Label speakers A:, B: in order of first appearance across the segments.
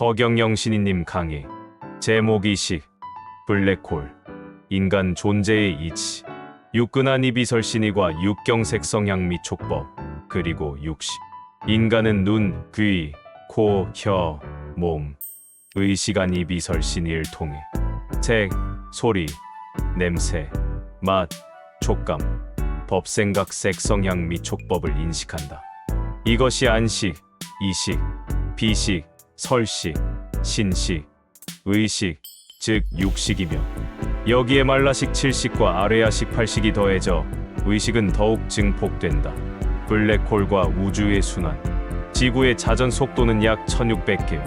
A: 허경영 신인님 강의. 제목이식. 블랙홀. 인간 존재의 이치. 육근한 이비설신이과 육경색 성향 및 촉법. 그리고 육식. 인간은 눈, 귀, 코, 혀, 몸. 의식한 이비설신이를 통해. 색, 소리, 냄새, 맛, 촉감, 법생각 색 성향 및 촉법을 인식한다. 이것이 안식, 이식, 비식, 설식, 신식, 의식, 즉 육식이며 여기에 말라식 7식과 아레아식 8식이 더해져 의식은 더욱 증폭된다. 블랙홀과 우주의 순환 지구의 자전 속도는 약 1600개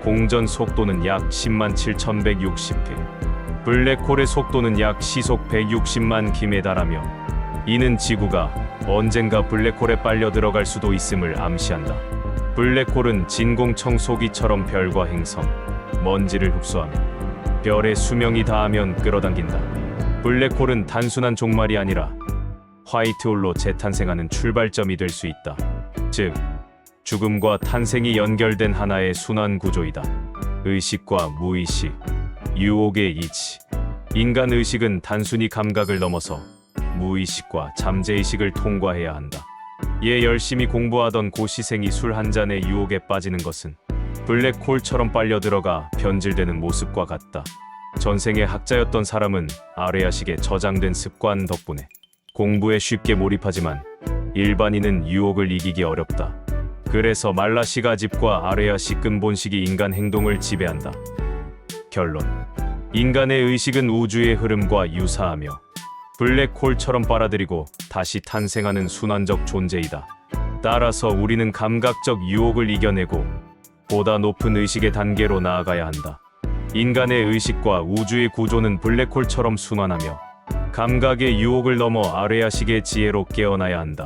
A: 공전 속도는 약 10만 7160개 블랙홀의 속도는 약 시속 160만 km에 달하며 이는 지구가 언젠가 블랙홀에 빨려 들어갈 수도 있음을 암시한다. 블랙홀은 진공 청 소기처럼 별과 행성, 먼지를 흡수하며 별의 수명이 다하면 끌어당긴다. 블랙홀은 단순한 종말이 아니라 화이트홀로 재탄생하는 출발점이 될 수 있다. 즉, 죽음과 탄생이 연결된 하나의 순환 구조이다. 의식과 무의식, 유혹의 이치. 인간 의식은 단순히 감각을 넘어서 무의식과 잠재의식을 통과해야 한다. 얘 열심히 공부하던 고시생이 술 한 잔에 유혹에 빠지는 것은 블랙홀처럼 빨려 들어가 변질되는 모습과 같다. 전생의 학자였던 사람은 아레아식에 저장된 습관 덕분에 공부에 쉽게 몰입하지만 일반인은 유혹을 이기기 어렵다. 그래서 말라시가 집과 아레아식 근본식이 인간 행동을 지배한다. 결론. 인간의 의식은 우주의 흐름과 유사하며 블랙홀처럼 빨아들이고 다시 탄생하는 순환적 존재이다. 따라서 우리는 감각적 유혹을 이겨내고 보다 높은 의식의 단계로 나아가야 한다. 인간의 의식과 우주의 구조는 블랙홀처럼 순환하며 감각의 유혹을 넘어 아레아식의 지혜로 깨어나야 한다.